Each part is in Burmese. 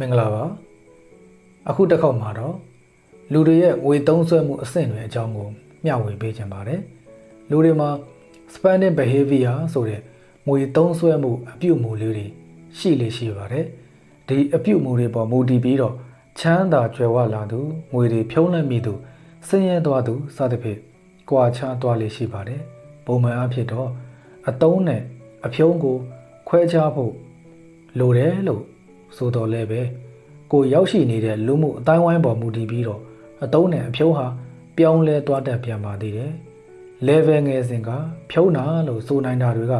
မင်္ဂလာပါအခုတစ်ခေါက်မှာတော့လူတွေရဲ့ငွေသုံးစွဲမှုအဆင့်တွေအကြောင်းကိုမျှဝေပေးခြင်းပါတယ်လူတွေမှာ spending behavior ဆိုတဲ့ငွေသုံးစွဲမှုအပြုအမူလေးတွေရှိလေရှိပါတယ်ဒီအပြုအမူတွေပေါ်မူတည်ပြီးတော့ချမ်းသာကြွယ်ဝလာသူငွေတွေဖြုံးလွှမ်းမိသူဆင်းရဲသွားသူစသဖြင့်ကြွာချသွားလေရှိပါတယ်ပုံမှန်အဖြစ်တော့အတုံးနဲ့အဖြုံးကိုခွဲခြားဖို့လိုတယ်လို့ ဆိုတော်လဲပဲကိုရောက်ရှိနေတဲ့လူမှုအတိုင်းဝိုင်းပေါ်မူတည်ပြီးတော့အတုံးနဲ့အဖြုံးဟာပြောင်းလဲသွားတတ်ပြန်ပါသေးတယ် level ငယ်စဉ်ကဖြုံးတာလို့ဆိုနိုင်တာတွေက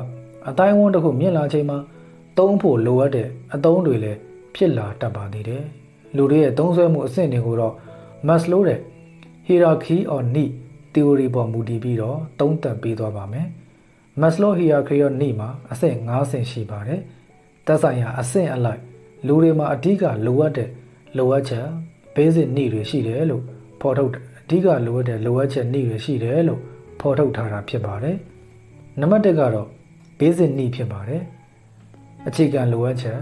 အတိုင်းဝန်းတစ်ခုမြင့်လာချိန်မှာသုံးဖို့လိုအပ်တဲ့အသုံးတွေလည်းဖြစ်လာတတ်ပါသေးတယ်လူတွေရဲ့သုံးစွဲမှုအဆင့်တွေကိုတော့ Maslow တဲ့ hierarchy or need theory ပေါ်မူတည်ပြီးတော့သုံးသပ်ပေးသွားပါမယ် Maslow hierarchy of need မှာအဆင့်၅ဆင့်ရှိပါတယ်သက်ဆိုင်ရာအဆင့်အလိုက် လူတွေမှာအဓိကလိုအပ်တဲ့လိုအပ်ချက် basic need တွေရှိတယ်လို့ဖော်ထုတ်အဓိကလိုအပ်တဲ့လိုအပ်ချက် need တွေရှိတယ်လို့ဖော်ထုတ်ထားတာဖြစ်ပါတယ်နံပါတ်1ကတော့ basic need ဖြစ်ပါတယ်အခြေခံလိုအပ်ချက်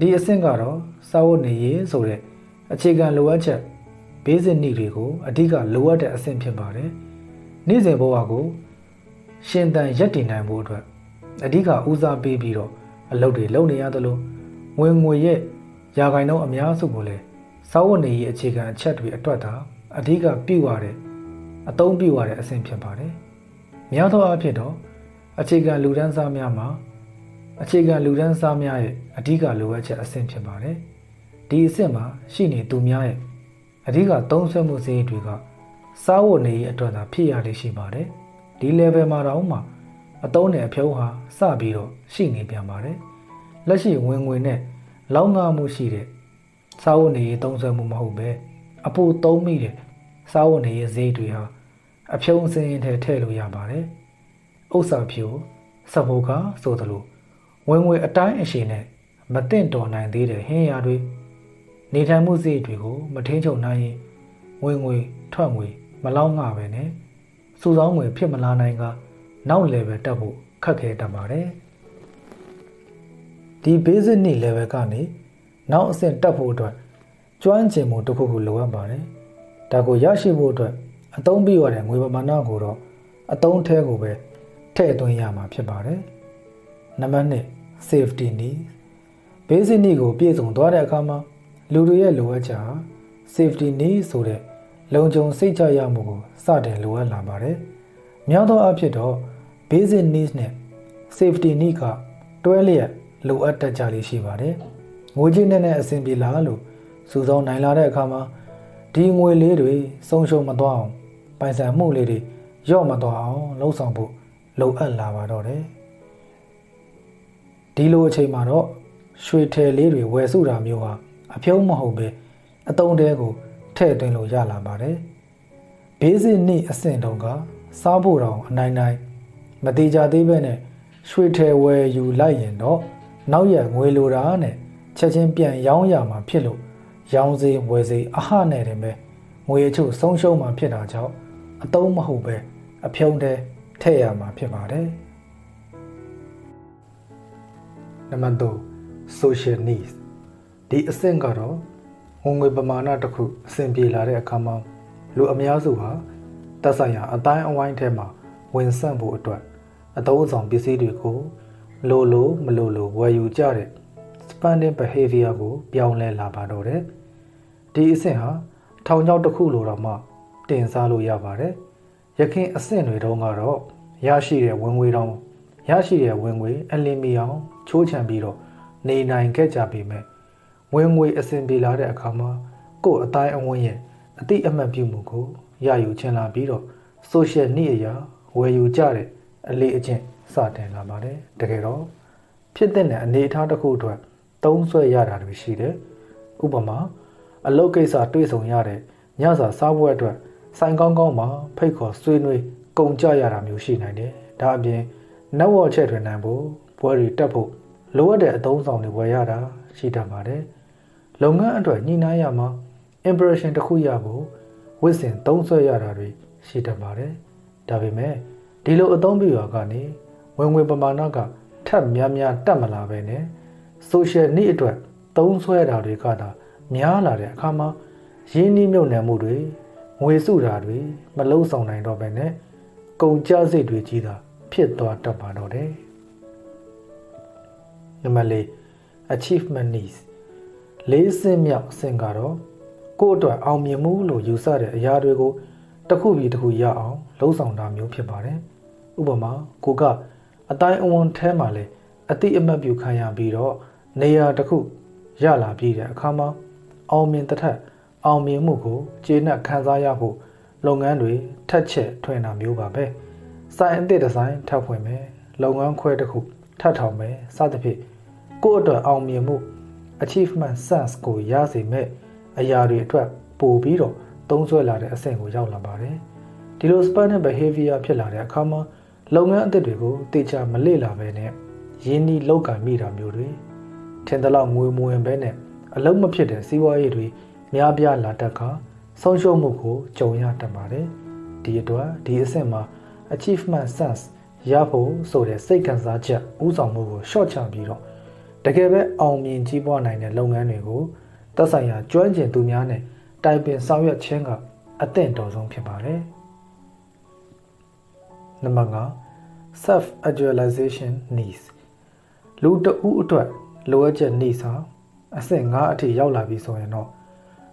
ဒီအဆင့်ကတော့စာဝတ်နေရေးဆိုတဲ့အခြေခံလိုအပ်ချက် basic need တွေကိုအဓိကလိုအပ်တဲ့အဆင့်ဖြစ်ပါတယ်နေ့စဉ်ဘဝကိုရှင်သန်ရက်တည်နိုင်ဖို့အတွက်အဓိကဦးစားပေးပြီးတော့အလုပ်တွေလုပ်နေရသလိုဝ င်ငွေရဲ့ယာဂိုင်နှုန်းအများစုကိုလည်းစာဝတ်နေရေးအခြေခံအချက်တွေအတွက်သာအဓိကပြုရတဲ့အသုံးပြုရတဲ့အဆင့်ဖြစ်ပါတယ်။များသောအားဖြင့်တော့အခြေခံလူဒန်းစားများမှာအခြေခံလူဒန်းစားများရဲ့အဓိကလိုအပ်ချက်အဆင့်ဖြစ်ပါတယ်။ဒီအဆင့်မှာရှိနေသူများရဲ့အဓိကသုံးစွဲမှုစည်းတွေကစားဝတ်နေရေးအတွက်သာဖြစ်ရလိမ့်ရှိပါတယ်။ဒီ level မှာတော့မှအတုံးနဲ့အဖြုံးဟာစပြီးတော့ရှိနေပြန်ပါတယ်။ လက်ရှိဝင်ငွေနဲ့လောက်ငါမှုရှိတဲ့စားဝတ်နေရေးသုံးစွဲမှုမဟုတ်ပဲအပိုသုံးမိတဲ့စားဝတ်နေရေးဈေးတွေဟာအဖြုံးစင်းရင်ထဲထည့်လို့ရပါတယ်။ဥစ္စာဖြူစဘောကဆိုသလိုဝင်ငွေအတိုင်းအရှင်နဲ့မတင့်တော်နိုင်သေးတဲ့ဟင်းရတွေနေထိုင်မှုစိတ်တွေကိုမထင်းချုပ်နိုင်ရင်ဝင်ငွေထွက်ငွေမလောက်ငါပဲနဲ့စုဆောင်းငွေဖြစ်မလာနိုင်ကနောက် level တက်ဖို့ခက်ခဲတတ်ပါတယ် ဒီ basic need level ကနေနောက်အဆင့်တက်ဖို့အတွက်ကျွမ်းကျင်မှုတစ်ခုခုလိုအပ်ပါတယ်ဒါကိုရရှိဖို့အတွက်အသုံးပြုရတဲ့ငွေပမာဏကိုတော့အသုံးထဲကိုပဲထည့်သွင်းရမှာဖြစ်ပါတယ်နံပါတ်1 safety need basic need ကိုပြည့်စုံသွားတဲ့အခါမှာလူတွေရဲ့လိုအပ်ချက်ဟာ safety need ဆိုတဲ့လုံခြုံစိတ်ချရမှုကိုစတင်လိုအပ်လာပါတယ်။များသောအားဖြင့်တော့ basic needs နဲ့ safety need ကတွဲလျက် လိုအပ်တတ်ကြလေးရှိပါတယ်။ငွေကြေးနဲ့နဲ့အဆင်ပြေလာလို့စုဆောင်းနိုင်လာတဲ့အခါမှာဒီငွေလေးတွေဆုံးရှုံးမသွားအောင်ပိုင်ဆိုင်မှုလေးတွေရော့မသွားအောင်လှုံ့ဆော်ဖို့လိုအပ်လာပါတော့တယ်။ဒီလိုအချိန်မှာတော့ရွှေထည်လေးတွေဝယ်စုတာမျိုးဟာအဖြုံးမဟုတ်ပဲအတုံးတဲကိုထည့်သွင်းလို့ရလာပါတယ်။ basic need အဆင့်တုန်းကစားဖို့တောင်အနိုင်နိုင်မတိကြသေးပဲနဲ့ရွှေထည်ဝယ်ယူလိုက်ရင်တော့ နောက်ရငွေလိုတာနဲ့ချက်ချင်းပြန်ရောင်းရမှာဖြစ်လို့ရောင်းစေးဝယ်စေးအဟနဲ့တင်ပဲငွေအချို့ဆုံးရှုံးမှာဖြစ်တာကြောင့်အတုံးမဟုတ်ပဲအဖြုံးတဲထည့်ရမှာဖြစ်ပါတယ်နံပါတ်3 social needs ဒီအဆင့်ကတော့ဝင်ငွေပမာဏတစ်ခုအဆင်ပြေလာတဲ့အခါမှာလူအများစုဟာတက်ဆိုင်ရာအတိုင်းအဝိုင်းထဲမှာဝင်ဆန့်ဖို့အတွက်အသုံးဆောင်ပစ္စည်းတွေကို လိုလိုမလိုလိုဝယ်ယူကြတဲ့ spending behavior ကို ပြောင်းလဲလာပါတော့တယ်ဒီအဆင့်ဟာထောင်ချောက်တစ်ခုလိုတော့မှ တင်စားလို့ရပါတယ်ရခင်အဆင့်တွေတုန်းကတော့ရရှိတဲ့ဝင်ငွေတောင်ရရှိတဲ့ဝင်ငွေအလင်းမီအောင်ချိုးချံပြီးတော့နေနိုင်ခဲ့ကြပေမဲ့ဝင်ငွေအဆင်ပြေလာတဲ့အခါမှာကို့အတိုင်းအဝန်းရဲ့အတိအမှတ်ပြုမှုကိုရယူချင်လာပြီးတော့ social need အရာဝယ်ယူကြတဲ့အလေးအကျင့် စတင်လာပါတယ်တကယ်တော့ဖြစ်တဲ့အနေအထားတစ်ခုအတွက်သုံးဆွဲရတာတွေရှိတယ်ဥပမာအလုပ်ကိစ္စတွေ့ဆုံရတဲ့ညစာစားပွဲအတွက်ဆိုင်ကောင်းကောင်းမှာဖိတ်ခေါ်ဆွေးနွေးကုန်ကြရတာမျိုးရှိနိုင်တယ်ဒါအပြင် network ချက်ထွင်နိုင်ဖို့ပွဲတွေတက်ဖို့လိုအပ်တဲ့အသုံးဆောင်တွေဝယ်ရတာရှိတတ်ပါတယ်လုပ်ငန်းအတွက်ညှိနှိုင်းရမှာ impression တစ်ခုရဖို့ဝစ်စင်သုံးဆွဲရတာတွေရှိတတ်ပါတယ်ဒါပေမဲ့ဒီလိုအသုံးပြုရကနေ ဝင်ငွေပမာဏကထပ်များများတက်မလာပဲနဲ့ social need အတွက်သုံးဆွဲတာတွေကသာများလာတဲ့အခါမှာရင်းနှီးမြုပ်နှံမှုတွေငွေစုတာတွေမလုံးဆောင်နိုင်တော့ဘဲနဲ့ကုန်ကျစရိတ်တွေကြီးတာဖြစ်သွားတတ်ပါတော့တယ်နံပါတ်၄ achievement needs လေးစင်းမြောက်အဆင့်ကတော့ကိုယ့်အတွက်အောင်မြင်မှုလို့ယူဆတဲ့အရာတွေကိုတစ်ခုပြီးတစ်ခုရအောင်လှုံ့ဆော်တာမျိုးဖြစ်ပါတယ်ဥပမာကိုက အတိုင်းအဝန်ထဲမှာလဲအတိအမှတ်ပြုခံရပြီးတော့နေရာတစ်ခုရလာပြီးတဲ့အခါမှာအောင်မြင်တဲ့ထက်အောင်မြင်မှုကိုကျေနပ်ခံစားရဖို့လုပ်ငန်းတွေထက်ချက်ထွင်တာမျိုးပါပဲစိုင်းအသစ်ဒီဇိုင်းထပ်ဖွင့်မယ်လုပ်ငန်းခွဲတစ်ခုထပ်ထောင်မယ်စသဖြင့်ကိုယ့်အတွက်အောင်မြင်မှု achievement sense ကိုရစေမဲ့အရာတွေအတွက်ပို့ပြီးတော့သုံးဆွဲလာတဲ့အဆင့်ကိုရောက်လာပါတယ်ဒီလို span behavior ဖြစ်လာတဲ့အခါမှာ လုပ်ငန်းအသစ်တွေကိုတေချာမလေ့လာပဲနဲ့ရင်းနှီးလောက်ကင်မိတာမျိုးတွေထင်သလောက်ငွေမဝင်ပဲနဲ့အလုံးမဖြစ်တဲ့စီးပွားရေးတွေများပြားလာတတ်ခါဆုံးရှုံးမှုကိုကြုံရတတ်ပါတယ်ဒီအတွက်ဒီအဆင့်မှာ achievement sense ရဖို့ဆိုတဲ့စိတ်ခံစားချက်ဥဆောင်မှုကိုရှော့ချပြီးတော့တကယ်ပဲအောင်မြင်ကြီးပွားနိုင်တဲ့လုပ်ငန်းတွေကိုသက်ဆိုင်ရာကျွမ်းကျင်သူများနဲ့တိုင်ပင်ဆောင်ရွက်ခြင်းကအသင့်တော်ဆုံးဖြစ်ပါတယ် နံပါတ်5 self actualization needs လူတဦးအတွက်လိုအပ်ချက် needs ဟာအဆင့်5အထိရောက်လာပြီဆိုရင်တော့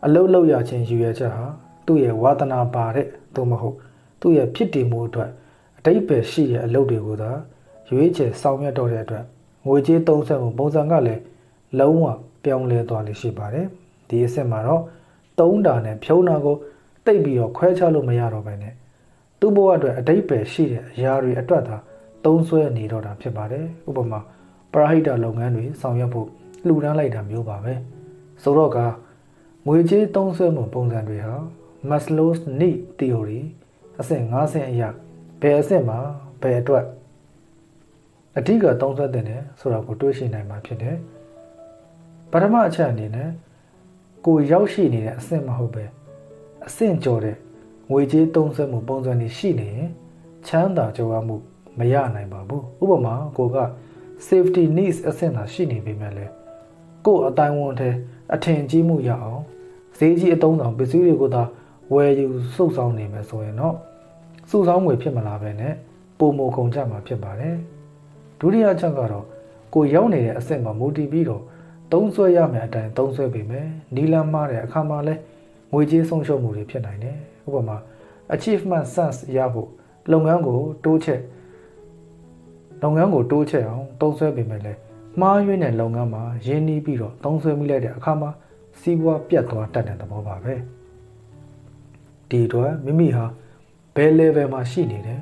အလုတ်လောက်ရခြင်းရည်ရွယ်ချက်ဟာသူ့ရဲ့ဝါသနာပါတဲ့သို့မဟုတ် သူ့ရဲ့ဖြစ်တည်မှုအတွက်အတိတ်ပဲရှိတဲ့အလုပ်တွေကိုသာရွေးချယ်ဆောင်ရွက်တော့တဲ့အတွက်ငွေကြေးသုံးစွဲမှုပုံစံကလည်းလုံးဝပြောင်းလဲသွားလိမ့်ရှိပါတယ်ဒီအဆင့်မှာတော့သုံးတာနဲ့ဖြုံးတာကိုတိတ်ပြီးတော့ခွဲခြားလို့မရတော့ဘဲနဲ့ သူ့ဘဝအတွက်အတိတ်ပဲရှိတဲ့အရာတွေအတွက်သာသုံးစွဲနေတော့တာဖြစ်ပါတယ်ဥပမာပရဟိတလုပ်ငန်းတွေဆောင်ရွက်ဖို့လှူဒန်းလိုက်တာမျိုးပါပဲဆိုတော့ကငွေကြေးသုံးစွဲမှုပုံစံတွေဟာ Maslow's need theory အဆင့်၅ဆင့်အရာဘယ်အဆင့်မှာဘယ်အတွက်အဓိကသုံးစွဲတဲ့ဆိုတာကိုတွေးရှိနိုင်မှာဖြစ်တယ်ပထမအချက်အနေနဲ့ကိုရောက်ရှိနေတဲ့အဆင့်မဟုတ်ပဲအဆင့်ကျော်တဲ့ ငွေကြေးသုံးစွဲမှုပုံစံတွေရှိနေရင်ချမ်းသာကြွားမှုမရနိုင်ပါဘူးဥပမာကိုက safety needs အဆင့်သာရှိနေပေမဲ့လည်းကို့အတိုင်းဝန်ထဲအထင်ကြီးမှုရအောင်ဈေးကြီးအတုံးဆောင်ပစ္စည်းတွေကိုသာဝယ်ယူစုဆောင်းနေမယ်ဆိုရင်တော့စုဆောင်းငွေဖြစ်မလာပဲနဲ့ပုံမကုန်ကြမှာဖြစ်ပါတယ်ဒုတိယချက်ကတော့ကိုရောက်နေတဲ့အဆင့်မှာမူတည်ပြီးတော့သုံးဆွဲရမယ်အတိုင်းသုံးဆွဲပေမယ်နီလန်းမားတဲ့အခါမှာလဲငွေကြေးဆုံးရှုံးမှုတွေဖြစ်နိုင်တယ် ဥပမာ achievement sense ရဖို့လုပ်ငန်းကိုတိုးချက်လုပ်ငန်းကိုတိုးချက်အောင်သုံးဆွဲပေမဲ့လဲမှားယွင်းတဲ့လုပ်ငန်းမှာရင်းနှီးပြီးတော့သုံးဆွဲမိလိုက်တဲ့အခါမှာစီးပွားပြတ်သွားတတ်တဲ့သဘောပါပဲဒီအတွက်မိမိဟာဘယ် level မှာရှိနေတယ်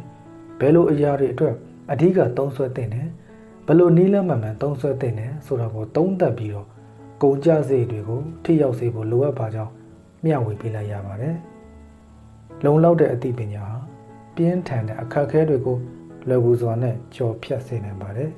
ဘယ်လိုအရာတွေအတွက်အဓိကသုံးဆွဲသင့်တယ်ဘယ်လိုနီးလမ်းမှန်မှန်သုံးဆွဲသင့်တယ်ဆိုတာကိုသုံးသပ်ပြီးတော့ကုန်ကြစည်တွေကိုထိရောက်စေဖို့လိုအပ်ပါကြောင်းမျှဝေပေးလိုက်ရပါတယ် လုံလောက်တဲ့အသိပညာဟာပြင်းထန်တဲ့အခက်အခဲတွေကိုလွယ်ကူစွာနဲ့ကြော်ဖြတ်စေနိုင်ပါတယ်